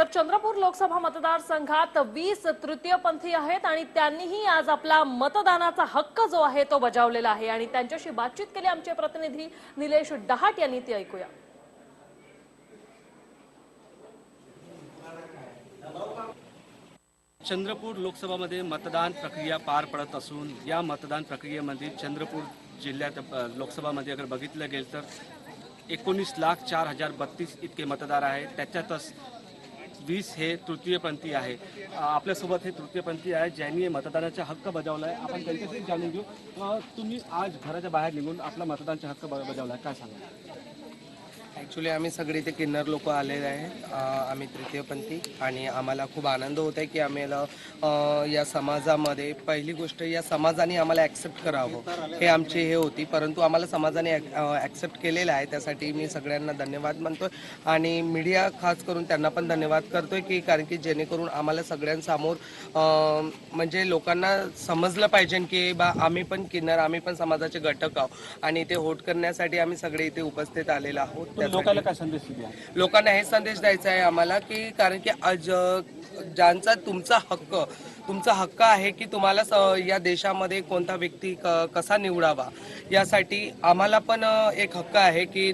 तर चंद्रपूर लोकसभा मतदारसंघात वीस तृतीयपंथी आहेत आणि त्यांनीही आज आपला मतदानाचा हक्क जो आहे तो बजावलेला आहे. आणि त्यांच्याशी बातचीत केली आमचे प्रतिनिधी निलेश डहाट यांनी ती ऐकूया. चंद्रपूर लोकसभामध्ये मतदान प्रक्रिया पार पडत असून या मतदान प्रक्रियेमध्ये चंद्रपूर जिल्ह्यात लोकसभामध्ये अगर बघितलं गेलं तर एकोणीस लाख चार हजार बत्तीस इतके मतदार आहेत. त्याच्यातच वीस हे तृतीयपंथी आहे. आपल्यासोबत हे तृतीयपंथी आहे ज्यांनी मतदानाचा हक्क बजावला आहे आपण त्यांच्याशी जाणून घेऊ. तुम्ही आज घराच्या बाहेर निघून आपला मतदानाचा हक्क ब- बजावला आहे काय सांगा ॲक्च्युली आम्ही सगळे इथे किन्नर लोक आलेले आहे. आम्ही तृतीयपंथी आणि आम्हाला खूप आनंद होत आहे की आम्हाला या समाजामध्ये पहिली गोष्ट या समाजाने आम्हाला ॲक्सेप्ट करावं. हे आमची हे होती. परंतु आम्हाला समाजाने ॲक्सेप्ट केलेलं आहे. त्यासाठी मी सगळ्यांना धन्यवाद म्हणतो आणि मीडिया खास करून त्यांना पण धन्यवाद करतोय की कारण की जेणेकरून आम्हाला सगळ्यांसमोर म्हणजे लोकांना समजलं पाहिजे की बा आम्ही पण किन्नर आम्ही पण समाजाचे घटक आहोत. आणि इथे होट करण्यासाठी आम्ही सगळे इथे उपस्थित आलेलो आहोत. लोकांना काय संदेश द्या? लोकांना हे संदेश द्यायचा आहे आम्हाला की कारण की आज ज्यांचा तुमचा हक्क तुमचा हक्क आहे की तुम्हाला या देशामध्ये कोणता व्यक्ती कसा निवडावा यासाठी आम्हाला पण एक हक्क आहे की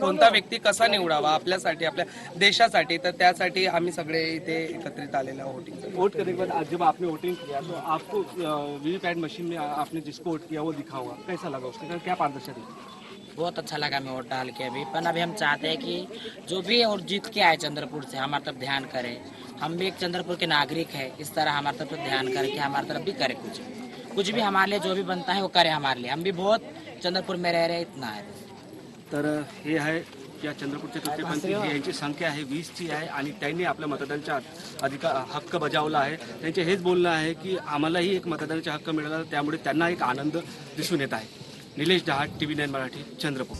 कोणता व्यक्ती कसा निवडावा आपल्यासाठी आपल्या देशासाठी. तर त्यासाठी आम्ही सगळे इथे एकत्रित आलेलो आहोत. Voting वोट करने के बाद आज जब आपने वोटिंग किया तो आपको वीवीपैट मशीन में आपने जिसको वोट किया वो दिखा होगा कैसा लगा उसके? क्या पारदर्शिता बहुत अच्छा लगा मैं वोट डाल के अभी। पर अभी हम चाहते हैं कि जो भी और जीत के आए चंद्रपुर से हमारे तरफ ध्यान करे। हम भी एक चंद्रपुर के नागरिक है इस तरह हमारे तरफ ध्यान करे कि हमारे तरफ भी करे कुछ। कुछ भी हमारे लिए जो भी बनता है वो करे हमारे लिए। हम भी बहुत चंद्रपुर में रह रहे हैं, इतना है। तर हे आहे या चंद्रपूरचे तृतीयपंथी ही यांची संख्या आहे वीसची आहे आणि त्यांनी आपल्या मतदानाचा अधिकार हक्क बजावला आहे. त्यांचे हेच बोलणं आहे की आम्हालाही एक मतदानाचा हक्क मिळाला त्यामुळे त्यांना एक आनंद दिसून येत आहे. Nilesh Dahat TV nine Marathi Chandrapur.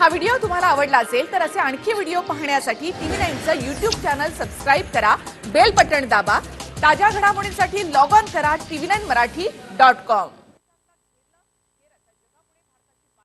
हा व्हिडिओ तुम्हाला आवडला असेल तर असे आणखी व्हिडिओ पाहण्यासाठी टीव्ही नाईनचं युट्यूब चॅनल सबस्क्राईब करा बेल बटन दाबा ताज्या घडामोडींसाठी लॉग ऑन करा TV nine Marathi dot com.